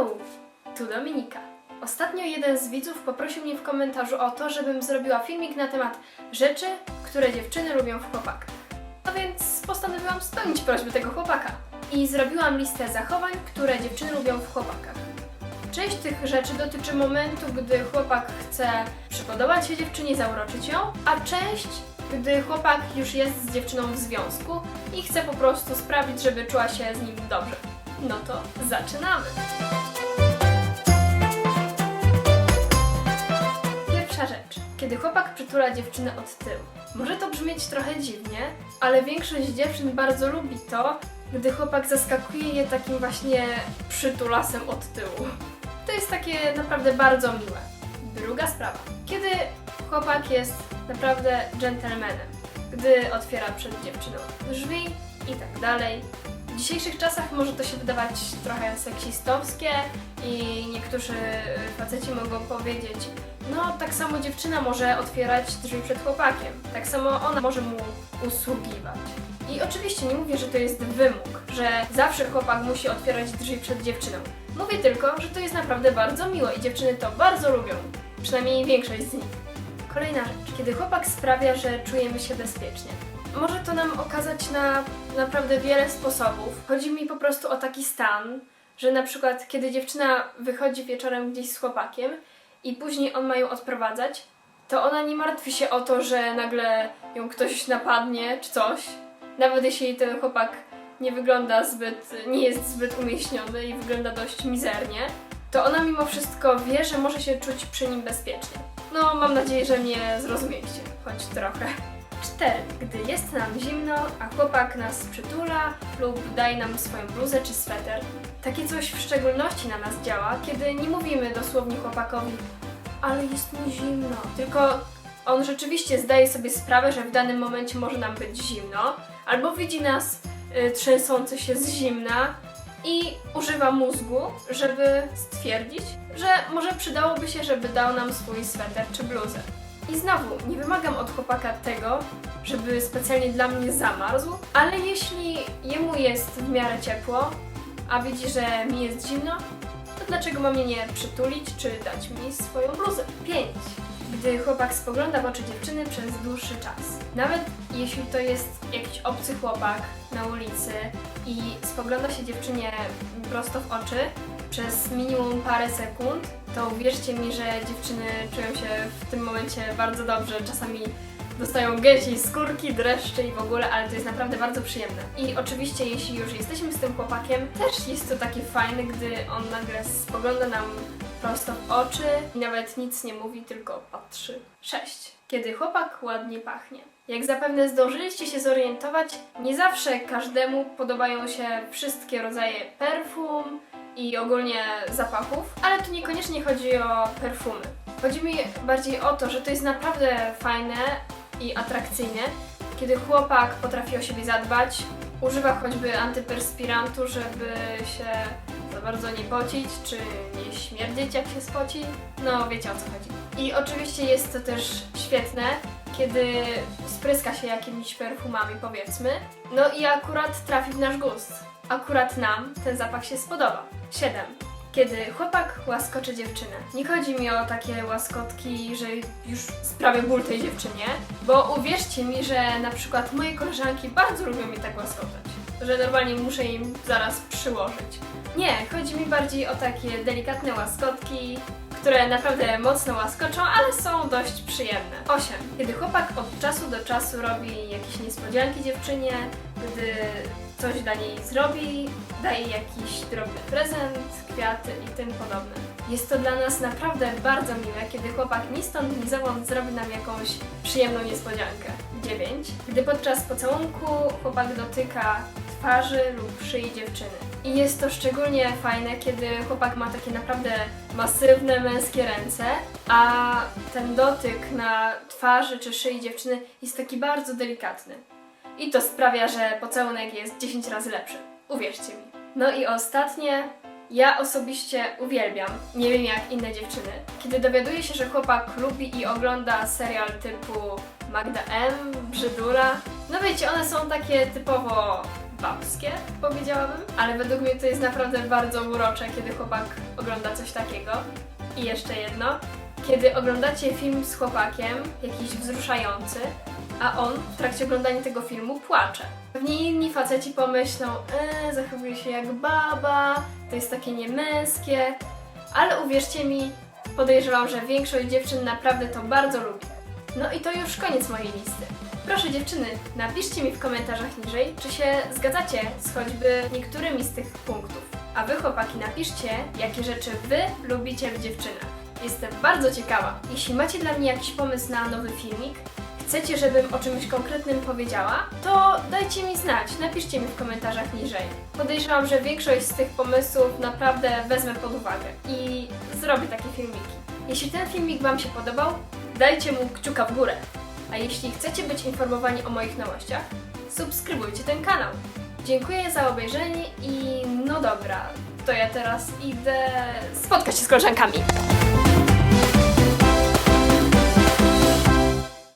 kanału! Tu Dominika. Ostatnio jeden z widzów poprosił mnie w komentarzu o to, żebym zrobiła filmik na temat rzeczy, które dziewczyny lubią w chłopakach. No więc postanowiłam spełnić prośbę tego chłopaka. I zrobiłam listę zachowań, które dziewczyny lubią w chłopakach. Część tych rzeczy dotyczy momentu, gdy chłopak chce przypodobać się dziewczynie, zauroczyć ją, a część, gdy chłopak już jest z dziewczyną w związku i chce po prostu sprawić, żeby czuła się z nim dobrze. No to zaczynamy! Pierwsza rzecz. Kiedy chłopak przytula dziewczynę od tyłu. Może to brzmieć trochę dziwnie, ale większość dziewczyn bardzo lubi to, gdy chłopak zaskakuje je takim właśnie przytulasem od tyłu. To jest takie naprawdę bardzo miłe. Druga sprawa. Kiedy chłopak jest naprawdę dżentelmenem, gdy otwiera przed dziewczyną drzwi i tak dalej. W dzisiejszych czasach może to się wydawać trochę seksistowskie i niektórzy faceci mogą powiedzieć, no tak samo dziewczyna może otwierać drzwi przed chłopakiem, tak samo ona może mu usługiwać. I oczywiście nie mówię, że to jest wymóg, że zawsze chłopak musi otwierać drzwi przed dziewczyną. Mówię tylko, że to jest naprawdę bardzo miłe i dziewczyny to bardzo lubią. Przynajmniej większość z nich. Kolejna rzecz. Kiedy chłopak sprawia, że czujemy się bezpiecznie. Może to nam okazać na naprawdę wiele sposobów. Chodzi mi po prostu o taki stan, że na przykład kiedy dziewczyna wychodzi wieczorem gdzieś z chłopakiem i później on ma ją odprowadzać, to ona nie martwi się o to, że nagle ją ktoś napadnie czy coś. Nawet jeśli ten chłopak nie wygląda zbyt, nie jest zbyt umieśniony i wygląda dość mizernie, to ona mimo wszystko wie, że może się czuć przy nim bezpiecznie. No, mam nadzieję, że mnie zrozumieliście, choć trochę. 4. Gdy jest nam zimno, a chłopak nas przytula lub daje nam swoją bluzę czy sweter. Takie coś w szczególności na nas działa, kiedy nie mówimy dosłownie chłopakowi ale jest mi zimno. Tylko on rzeczywiście zdaje sobie sprawę, że w danym momencie może nam być zimno, albo widzi nas y, trzęsące się z zimna i używa mózgu, żeby stwierdzić, że może przydałoby się, żeby dał nam swój sweter czy bluzę. I znowu, nie wymagam od chłopaka tego, żeby specjalnie dla mnie zamarzł, ale jeśli jemu jest w miarę ciepło, a widzi, że mi jest zimno, to dlaczego ma mnie nie przytulić czy dać mi swoją bluzę? 5. Gdy chłopak spogląda w oczy dziewczyny przez dłuższy czas. Nawet jeśli to jest jakiś obcy chłopak na ulicy i spogląda się dziewczynie prosto w oczy przez minimum parę sekund, to uwierzcie mi, że dziewczyny czują się w tym momencie bardzo dobrze. Czasami dostają gęsiej skórki, dreszcze i w ogóle, ale to jest naprawdę bardzo przyjemne. I oczywiście, jeśli już jesteśmy z tym chłopakiem, też jest to takie fajne, gdy on nagle spogląda nam prosto w oczy i nawet nic nie mówi, tylko patrzy. 6. Kiedy chłopak ładnie pachnie. Jak zapewne zdążyliście się zorientować, nie zawsze każdemu podobają się wszystkie rodzaje perfum i ogólnie zapachów, ale tu niekoniecznie chodzi o perfumy. Chodzi mi bardziej o to, że to jest naprawdę fajne i atrakcyjne, kiedy chłopak potrafi o siebie zadbać, używa choćby antyperspirantu, żeby się za bardzo nie pocić, czy nie śmierdzieć jak się spoci. No wiecie o co chodzi. I oczywiście jest to też świetne, kiedy spryska się jakimiś perfumami powiedzmy, no i akurat trafi w nasz gust. Akurat nam ten zapach się spodoba. 7. Kiedy chłopak łaskocze dziewczynę. Nie chodzi mi o takie łaskotki, że już sprawia ból tej dziewczynie, bo uwierzcie mi, że na przykład moje koleżanki bardzo lubią mi tak łaskotać, że normalnie muszę im zaraz przyłożyć. Nie, chodzi mi bardziej o takie delikatne łaskotki, które naprawdę mocno łaskoczą, ale są dość przyjemne. 8. Kiedy chłopak od czasu do czasu robi jakieś niespodzianki dziewczynie, gdy coś dla niej zrobi, daje jakiś drobny prezent, kwiaty i tym podobne. Jest to dla nas naprawdę bardzo miłe, kiedy chłopak ni stąd, ni zowąd zrobi nam jakąś przyjemną niespodziankę. 9. Gdy podczas pocałunku chłopak dotyka twarzy lub szyi dziewczyny. I jest to szczególnie fajne, kiedy chłopak ma takie naprawdę masywne męskie ręce, a ten dotyk na twarzy czy szyi dziewczyny jest taki bardzo delikatny. I to sprawia, że pocałunek jest 10 razy lepszy. Uwierzcie mi. No i ostatnie, ja osobiście uwielbiam, nie wiem jak inne dziewczyny, kiedy dowiaduję się, że chłopak lubi i ogląda serial typu Magda M, Brzydula. No wiecie, one są takie typowo babskie, powiedziałabym. Ale według mnie to jest naprawdę bardzo urocze, kiedy chłopak ogląda coś takiego. I jeszcze jedno. Kiedy oglądacie film z chłopakiem, jakiś wzruszający, a on w trakcie oglądania tego filmu płacze. Pewnie inni faceci pomyślą, e, zachowuje się jak baba, to jest takie niemęskie, ale uwierzcie mi, podejrzewam, że większość dziewczyn naprawdę to bardzo lubi. No i to już koniec mojej listy. Proszę dziewczyny, napiszcie mi w komentarzach niżej, czy się zgadzacie z choćby niektórymi z tych punktów. A wy chłopaki napiszcie, jakie rzeczy wy lubicie w dziewczynach. Jestem bardzo ciekawa. Jeśli macie dla mnie jakiś pomysł na nowy filmik, chcecie, żebym o czymś konkretnym powiedziała, to dajcie mi znać, napiszcie mi w komentarzach niżej. Podejrzewam, że większość z tych pomysłów naprawdę wezmę pod uwagę i zrobię takie filmiki. Jeśli ten filmik Wam się podobał, dajcie mu kciuka w górę. A jeśli chcecie być informowani o moich nowościach, subskrybujcie ten kanał. Dziękuję za obejrzenie i no dobra, to ja teraz idę spotkać się z koleżankami.